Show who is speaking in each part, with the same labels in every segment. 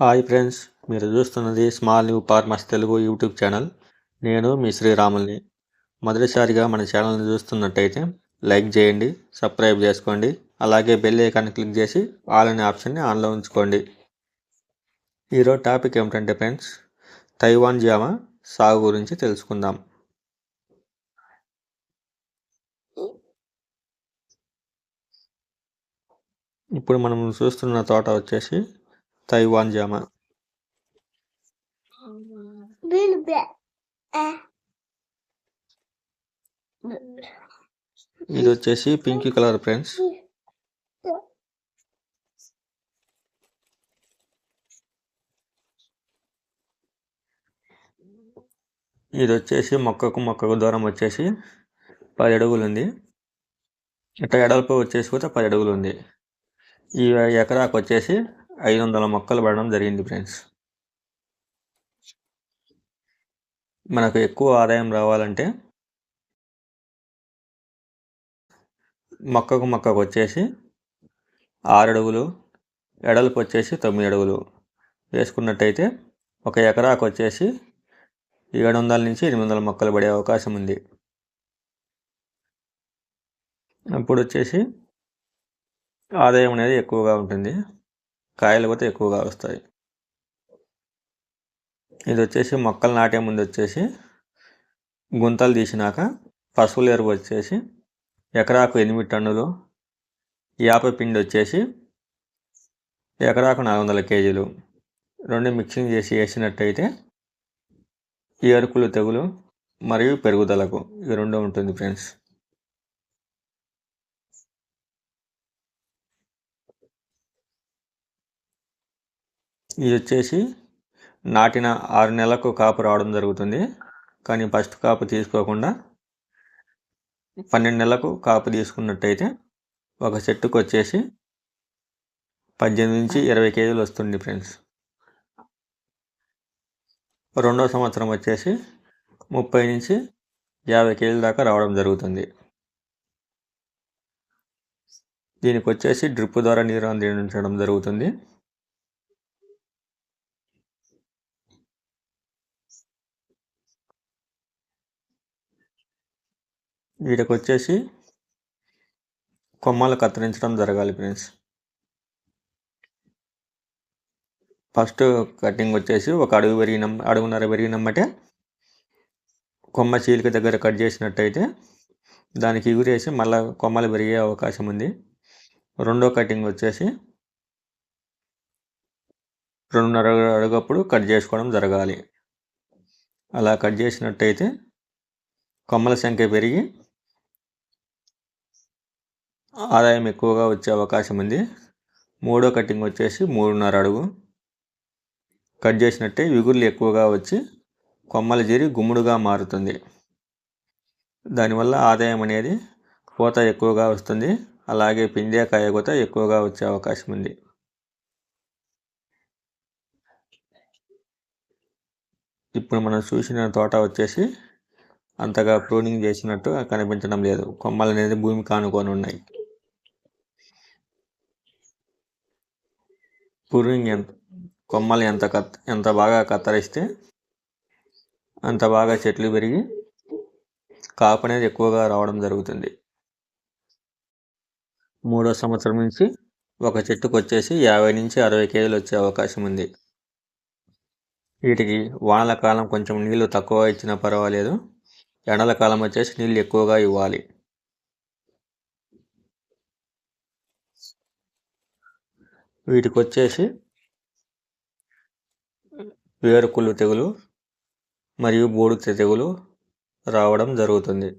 Speaker 1: Hi friends మీరు చూస్తున్నది small new farmers Telugu YouTube channel. నేను మీ శ్రీరాముల్ని. మొదటిసారిగా మన ఛానల్ని చూస్తున్నట్టయితే లైక్ చేయండి సబ్స్క్రైబ్ చేసుకోండి అలాగే బెల్ ఐకాన్ క్లిక్ చేసి ఆల్ అనే ఆప్షన్ని ఆన్లో ఉంచుకోండి. ఈరోజు టాపిక్ ఏమిటంటే ఫ్రెండ్స్ తైవాన్ జామ సాగు గురించి తెలుసుకుందాం. ఇప్పుడు మనం చూస్తున్న తోట వచ్చేసి తైవాన్ జామ ఇది వచ్చేసి పింక్ కలర్ ఫ్రెండ్స్. ఇది వచ్చేసి మొక్కకు మొక్కకు దూరం వచ్చేసి పది అడుగులు ఉంది ఇట్లా ఎడల్పు వచ్చేసి కూడా పది అడుగులు ఉంది ఈ ఎకరాకు వచ్చేసి ఐదు వందల మొక్కలు పడడం జరిగింది ఫ్రెండ్స్. మనకు ఎక్కువ ఆదాయం రావాలంటే మొక్కకు మొక్కకు వచ్చేసి ఆరు అడుగులు ఎడల్పు వచ్చేసి తొమ్మిది అడుగులు వేసుకున్నట్టయితే ఒక ఎకరాకు వచ్చేసి ఏడు వందల నుంచి ఎనిమిది వందల మొక్కలు పడే అవకాశం ఉంది. అప్పుడు వచ్చేసి ఆదాయం అనేది ఎక్కువగా ఉంటుంది. కాయలు కూడా ఎక్కువగా వస్తాయి. ఇది వచ్చేసి మొక్కలు నాటే ముందు వచ్చేసి గుంతలు తీసినాక పశువుల ఎరువు వచ్చేసి ఎకరాకు ఎనిమిది టన్నులు యాప పిండి వచ్చేసి ఎకరాకు నాలుగు వందల కేజీలు. రెండు మిక్సింగ్ చేసి వేసినట్టయితే ఈ అరుకులు తెగులు మరియు పెరుగుదలకు ఇది రెండు ఉంటుంది ఫ్రెండ్స్. ఇది వచ్చేసి నాటిన ఆరు నెలలకు కాపు రావడం జరుగుతుంది. కానీ ఫస్ట్ కాపు తీసుకోకుండా పన్నెండు నెలలకు కాపు తీసుకున్నట్టయితే ఒక చెట్టుకు వచ్చేసి పద్దెనిమిది నుంచి ఇరవై కేజీలు వస్తుంది ఫ్రెండ్స్. రెండో సంవత్సరం వచ్చేసి ముప్పై నుంచి యాభై కేజీల దాకా రావడం జరుగుతుంది. దీనికి వచ్చేసి డ్రిప్ ద్వారా నీరు అందించడం జరుగుతుంది. వీటికి వచ్చేసి కొమ్మలు కత్తిరించడం జరగాలి ఫ్రెండ్స్. ఫస్ట్ కటింగ్ వచ్చేసి ఒక అడుగు పెరిగిన అడుగున్నర పెరిగినమ్మటే కొమ్మ చీలిక దగ్గర కట్ చేసినట్టయితే దానికి ఎగురేసి మళ్ళీ కొమ్మలు పెరిగే అవకాశం ఉంది. రెండో కటింగ్ వచ్చేసి రెండున్నర అడుగప్పుడు కట్ చేసుకోవడం జరగాలి. అలా కట్ చేసినట్టయితే కొమ్మల సంఖ్య పెరిగి ఆదాయం ఎక్కువగా వచ్చే అవకాశం ఉంది. మూడో కటింగ్ వచ్చేసి మూడున్నర అడుగు. కట్ చేసినట్టే విగుర్లు ఎక్కువగా వచ్చి కొమ్మలు చేరి గుమ్ముడుగా మారుతుంది. దానివల్ల ఆదాయం అనేది పూత ఎక్కువగా వస్తుంది. అలాగే పిండే కోత ఎక్కువగా వచ్చే అవకాశం ఉంది. ఇప్పుడు మనం చూసిన తోట వచ్చేసి అంతగా ప్రూనింగ్ చేసినట్టు కనిపించడం లేదు. కొమ్మలు అనేది భూమి కానుకొని ఉన్నాయి. ప్రూనింగ్ ఎంత కొమ్మలు ఎంత కత్ ఎంత బాగా కత్తరిస్తే అంత బాగా చెట్లు పెరిగి కాపు అనేది ఎక్కువగా రావడం జరుగుతుంది. మూడో సంవత్సరం నుంచి ఒక చెట్టుకు వచ్చేసి యాభై నుంచి అరవై కేజీలు వచ్చే అవకాశం ఉంది. వీటికి వానల కాలం కొంచెం నీళ్ళు తక్కువ ఇచ్చినా పర్వాలేదు. ఎండల కాలం వచ్చేసి నీళ్ళు ఎక్కువగా ఇవ్వాలి. వీటికి వచ్చేసి వేరుకుళ్ళు తెగులు మరియు బూడిద తెగులు రావడం జరుగుతుంది.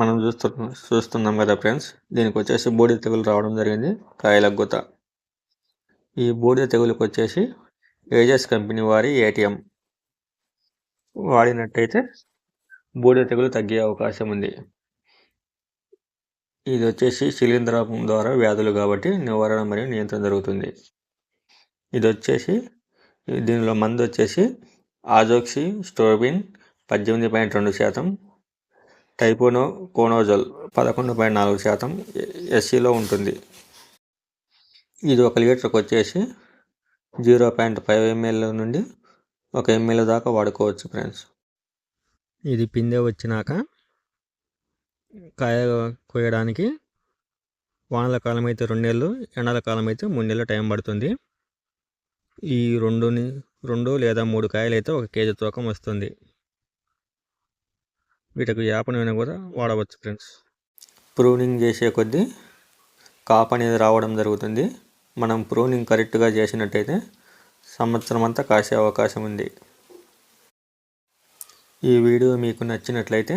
Speaker 1: మనం చూస్తున్నాం చూస్తున్నాం కదా ఫ్రెండ్స్ దీనికి వచ్చేసి బూడిద తెగులు రావడం జరిగింది కాయల గుత. ఈ బూడిద తెగులకు వచ్చేసి ఏజెస్ కంపెనీ వారి ఏటీఎం వాడినట్టయితే బూడిద తెగులు తగ్గే అవకాశం ఉంది. ఇది వచ్చేసి శిలీంధ్రం ద్వారా వ్యాధులు కాబట్టి నివారణ మరియు నియంత్రణ జరుగుతుంది. ఇది వచ్చేసి దీనిలో మందు వచ్చేసి ఆజోక్సి స్టోబిన్ పద్దెనిమిది పాయింట్ రెండు శాతం టైపోనో కోనోజల్ పదకొండు పాయింట్ నాలుగు శాతం ఎస్సీలో ఉంటుంది. ఇది ఒక లీటర్కి వచ్చేసి జీరో పాయింట్ ఫైవ్ ఎంఎల్ నుండి ఒక ఎంఎల్ దాకా వాడుకోవచ్చు ఫ్రెండ్స్. ఇది పిందె వచ్చినాక కాయ కోయడానికి వానల కాలం అయితే రెండు నెలలు ఎండల కాలం అయితే మూడు నెలలు టైం పడుతుంది. ఈ రెండుని రెండు లేదా మూడు కాయలు అయితే ఒక కేజీ తూకం వస్తుంది. వీటికి యాప కూడా వాడవచ్చు ఫ్రెండ్స్. ప్రూనింగ్ చేసే కొద్దీ కాపు అనేది రావడం జరుగుతుంది. మనం ప్రూనింగ్ కరెక్ట్గా చేసినట్టయితే సంవత్సరం అంతా కాసే అవకాశం ఉంది. ఈ వీడియో మీకు నచ్చినట్లయితే